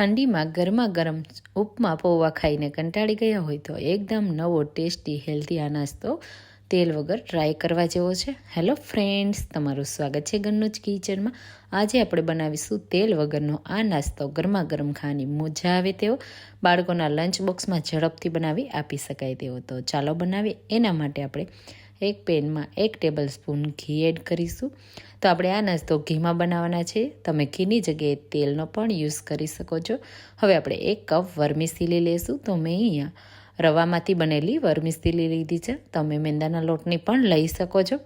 ઠંડીમાં ગરમા ગરમ ઉપમા પૌવા ખાઈને કંટાળી ગયા હોય તો એકદમ નવો ટેસ્ટી હેલ્ધી આ નાસ્તો તેલ વગર ટ્રાય કરવા જેવો છે. હેલો ફ્રેન્ડ્સ તમારું સ્વાગત છે ગન્નુજ કિચનમાં. આજે આપણે બનાવીશું તેલ વગરનો આ નાસ્તો. ગરમા ગરમ ખાવાની મજા આવે તેવો બાળકોના લંચ બોક્સમાં ઝડપથી બનાવી આપી શકાય તેવો તો ચાલો બનાવીએ. એના માટે આપણે એક પેનમાં એક ટેબલ સ્પૂન ઘી એડ કરીશું. તો આપણે આ નાસ્તો ઘીમાં બનાવવાના છે. તમે ઘીની જગ્યાએ તેલનો પણ યુઝ કરી શકો છો. હવે આપણે એક કપ વર્મીસીલી લેશું. તો મેં અહીંયા રવામાંથી બનેલી વર્મીસીલી લીધી છે. તમે મેંદાના લોટની પણ લઈ શકો છો.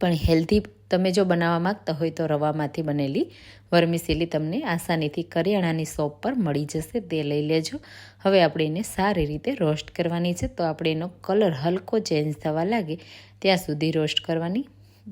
પણ હેલ્ધી તમે જો બનાવવા માગતા હોય તો રવામાંથી બનેલી વર્મિસીલી તમને આસાનીથી કરિયાણાની શોપ પર મળી જશે. તે લઈ લેજો. હવે આપણે એને સારી રીતે રોસ્ટ કરવાની છે. તો આપણે એનો કલર હલકો ચેન્જ થવા લાગે ત્યાં સુધી રોસ્ટ કરવાની.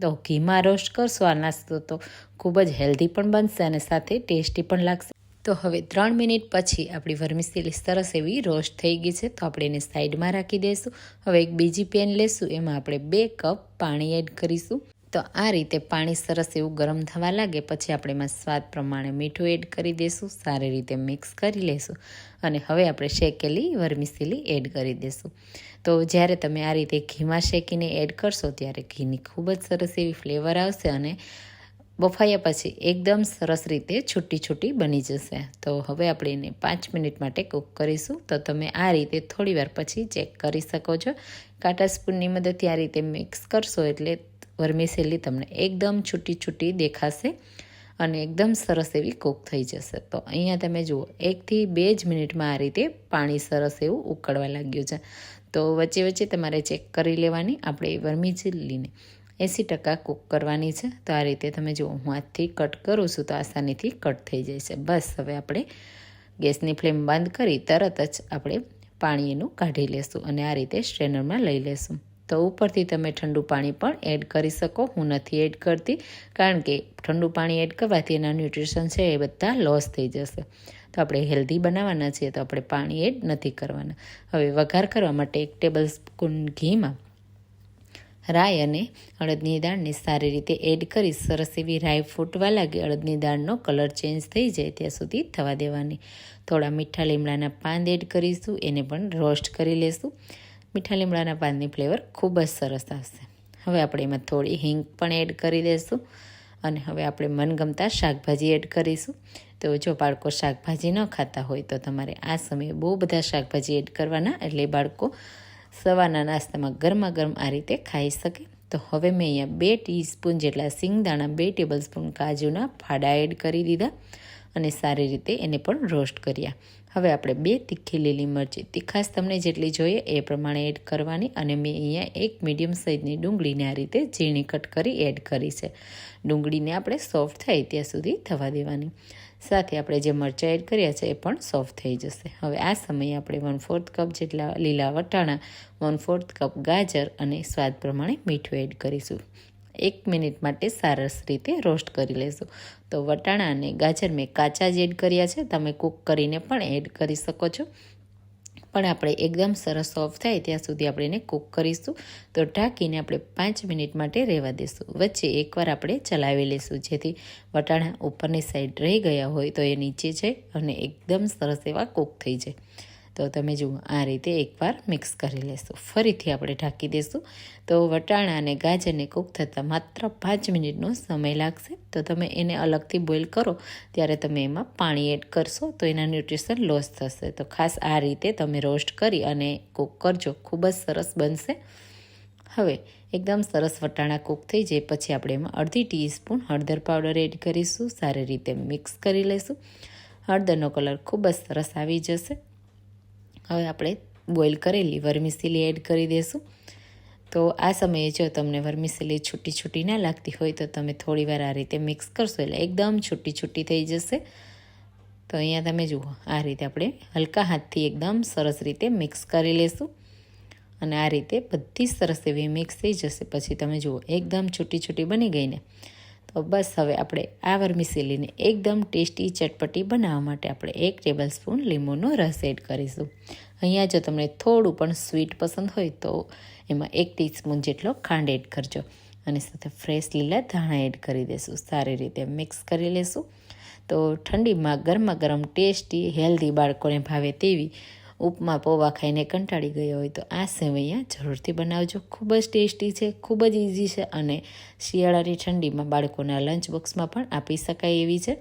તો ઘીમાં રોસ્ટ કરશો, આ નાસ્તો તો ખૂબ જ હેલ્ધી પણ બનશે અને સાથે ટેસ્ટી પણ લાગશે. તો હવે ત્રણ મિનિટ પછી આપણી વર્મિસેલી સરસ એવી રોસ્ટ થઈ ગઈ છે. તો આપણે એને સાઈડમાં રાખી દઈશું. હવે એક બીજી પેન લેશું. એમાં આપણે બે કપ પાણી એડ કરીશું. તો આ રીતે પાણી સરસ એવું ગરમ થવા લાગે, પછી આપણે એમાં સ્વાદ પ્રમાણે મીઠું એડ કરી દઈશું સારી રીતે મિક્સ કરી લઈશું અને હવે આપણે શેકેલી વરમીસીલી એડ કરી દઈશું તો જ્યારે તમે આ રીતે ઘીમાં શેકીને એડ કરશો, ત્યારે ઘીની ખૂબ જ સરસ એવી ફ્લેવર આવશે અને બફાયા પછી એકદમ સરસ રીતે છૂટી છૂટી બની જશે. તો હવે આપણે એને પાંચ મિનિટ માટે કૂક કરીશું. તો તમે આ રીતે થોડી વાર પછી ચેક કરી શકો છો. કાંટા સ્પૂનની મદદથી આ રીતે મિક્સ કરશો એટલે વર્મિસેલી તમને એકદમ છૂટી છૂટી દેખાશે અને એકદમ સરસ એવી કૂક થઈ જશે. તો અહીંયા તમે જુઓ, એકથી બે જ મિનિટમાં આ રીતે પાણી સરસ એવું ઉકળવા લાગ્યું છે. તો વચ્ચે વચ્ચે તમારે ચેક કરી લેવાની આપણે વર્મી ચીલીને. એંસી ટકા કૂક કરવાની છે. તો આ રીતે તમે જુઓ, હું હાથથી કટ કરું છું તો આસાનીથી કટ થઈ જાય છે. બસ, હવે આપણે ગેસની ફ્લેમ બંધ કરી તરત જ આપણે પાણી એનું કાઢી લેશું અને આ રીતે સ્ટ્રેનરમાં લઈ લેશું. તો ઉપરથી તમે ઠંડુ પાણી પણ એડ કરી શકો. હું નથી એડ કરતી, કારણ કે ઠંડુ પાણી એડ કરવાથી એના ન્યુટ્રિશન છે એ બધા લોસ થઈ જશે. તો આપણે હેલ્ધી બનાવવાના છીએ, તો આપણે પાણી એડ નથી કરવાના. હવે વઘાર કરવા માટે એક ટેબલ સ્પૂન ઘીમાં રાઈ અને અડદની દાળને સારી રીતે એડ કરી સરસ એવી રાઈ ફૂટવા લાગે. અડદની દાળનો કલર ચેન્જ થઈ જાય ત્યાં સુધી થવા દેવાની. થોડા મીઠા લીમડાના પાન એડ કરીશું, એને પણ રોસ્ટ કરી લેશું. મીઠા લીમડાના પાનની ફ્લેવર ખૂબ જ સરસ આવશે. હવે આપણે એમાં થોડી હિંગ પણ એડ કરી દઈશું અને હવે આપણે મનગમતા શાકભાજી એડ કરીશું. તો જો બાળકો શાકભાજી ન ખાતા હોય તો તમારે આ સમયે બહુ બધા શાકભાજી એડ કરવાના એટલે બાળકો સવારના નાસ્તામાં ગરમા ગરમ આ રીતે ખાઈ શકે. તો હવે મેં અહીંયા બે ટીસ્પૂન જેટલા સિંગદાણા, બે ટેબલ સ્પૂન કાજુના ફાડા એડ કરી દીધા અને સારી રીતે એને પણ રોસ્ટ કર્યા. હવે આપણે બે તીખી લીલી મરચી. તીખાશ તમને જેટલી જોઈએ એ પ્રમાણે એડ કરવાની અને મેં અહીંયા એક મીડિયમ સાઇઝની ડુંગળીને આ રીતે ઝીણી કટ કરી એડ કરી છે. ડુંગળીને આપણે સોફ્ટ થાય ત્યાં સુધી થવા દેવાની. સાથે આપણે જે મરચાં એડ કર્યા છે એ પણ સોફ્ટ થઈ જશે. હવે આ સમયે આપણે વન ફોર્થ કપ જેટલા લીલા વટાણા વન ફોર્થ કપ ગાજર અને સ્વાદ પ્રમાણે મીઠું એડ કરીશું. એક મિનિટ માટે સરસ રીતે રોસ્ટ કરી લેશું. તો વટાણા અને ગાજર મેં કાચા જ એડ કર્યા છે. તમે કૂક કરીને પણ એડ કરી શકો છો. પણ આપણે એકદમ સરસ સોફ્ટ થાય ત્યાં સુધી આપણે એને કૂક કરીશું. તો ઢાંકીને આપણે પાંચ મિનિટ માટે રહેવા દઈશું વચ્ચે એકવાર આપણે ચલાવી લઈશું જેથી વટાણા ઉપરની સાઈડ રહી ગયા હોય તો એ નીચે જાય અને એકદમ સરસ એવા કૂક થઈ જાય. તો તમે જુઓ આ રીતે એકવાર મિક્સ કરી લેશું. ફરીથી આપણે ઢાંકી દઈશું તો વટાણા અને ગાજરને કૂક થતાં માત્ર પાંચ મિનિટનો સમય લાગશે. તો તમે એને અલગથી બોઇલ કરો. ત્યારે તમે એમાં પાણી એડ કરશો તો એના ન્યુટ્રિશન લોસ થશે. તો ખાસ આ રીતે તમે રોસ્ટ કરી અને કૂક કરજો. ખૂબ જ સરસ બનશે. હવે એકદમ સરસ વટાણા કૂક થઈ જાય. પછી આપણે એમાં અડધી ટીસ્પૂન હળદર પાવડર એડ કરીશું. સારી રીતે મિક્સ કરી લઈશું હળદરનો કલર ખૂબ જ સરસ આવી જશે. હવે આપણે બોઇલ કરેલી વર્મિસેલી એડ કરી દઈશું તો આ સમયે જો તમને વર્મિસેલી છૂટી છૂટી ના લાગતી હોય તો તમે થોડીવાર આ રીતે મિક્સ કરશો એટલે એકદમ છૂટી છૂટી થઈ જશે. તો અહીંયા તમે જુઓ, આ રીતે આપણે હલકા હાથથી એકદમ સરસ રીતે મિક્સ કરી લેશું. અને આ રીતે બધી સરસ એવી મિક્સ થઈ જશે. પછી તમે જુઓ, એકદમ છૂટી છૂટી બની ગઈ ને. તો બસ હવે આપણે આ વર્મિસેલીને એકદમ ટેસ્ટી ચટપટી બનાવવા માટે આપણે એક ટેબલ સ્પૂન લીંબુનો રસ એડ કરીશું. અહીંયા જો તમને થોડું પણ સ્વીટ પસંદ હોય તો એમાં એક ટીસ્પૂન જેટલો ખાંડ એડ કરજો. અને સાથે ફ્રેશ લીલા ધાણા એડ કરી દઈશું સારી રીતે મિક્સ કરી લેશું. તો ઠંડીમાં ગરમા ગરમ ટેસ્ટી, હેલ્ધી બાળકોને ભાવે તેવી ઉપમા પૌવા ખાઈને કંટાળી ગયો હોય તો આ સેવૈયા જરૂરથી બનાવજો. ખૂબ જ ટેસ્ટી છે, ખૂબ જ ઇઝી છે અને શિયાળાની ઠંડીમાં બાળકોના લંચ બોક્સમાં પણ આપી શકાય એવી છે.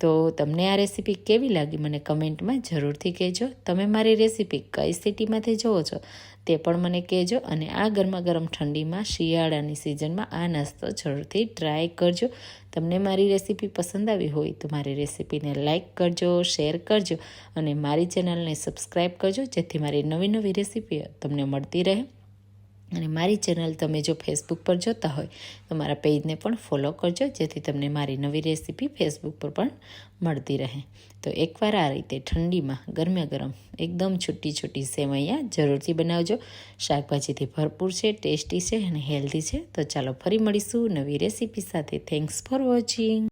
તો તમને આ રેસીપી કેવી લાગી મને કમેન્ટમાં જરૂરથી કહેજો. તમે મારી રેસીપી કઈ સિટીમાંથી જુઓ છો તે પણ મને કહેજો અને આ ગરમા ગરમ ઠંડીમાં શિયાળાની સિઝનમાં આ નાસ્તો જરૂરથી ટ્રાય કરજો. તમને મારી રેસીપી પસંદ આવી હોય તો મારી રેસીપીને લાઇક કરજો, શેર કરજો અને મારી ચેનલને સબસ્ક્રાઈબ કરજો જેથી મારી નવી નવી રેસીપીઓ તમને મળતી રહે. અને મારી ચેનલ તમે જો ફેસબુક પર જોતા હોય, તો મારા પેજને પણ ફોલો કરજો, જેથી તમને મારી નવી રેસીપી ફેસબુક પર પણ મળતી રહે. તો એકવાર આ રીતે ઠંડીમાં ગરમે ગરમ એકદમ છૂટી છૂટી સેવૈયા જરૂરથી બનાવજો. શાકભાજીથી ભરપૂર છે, ટેસ્ટી છે અને હેલ્ધી છે. તો ચાલો ફરી મળીશું નવી રેસીપી સાથે. Thanks for watching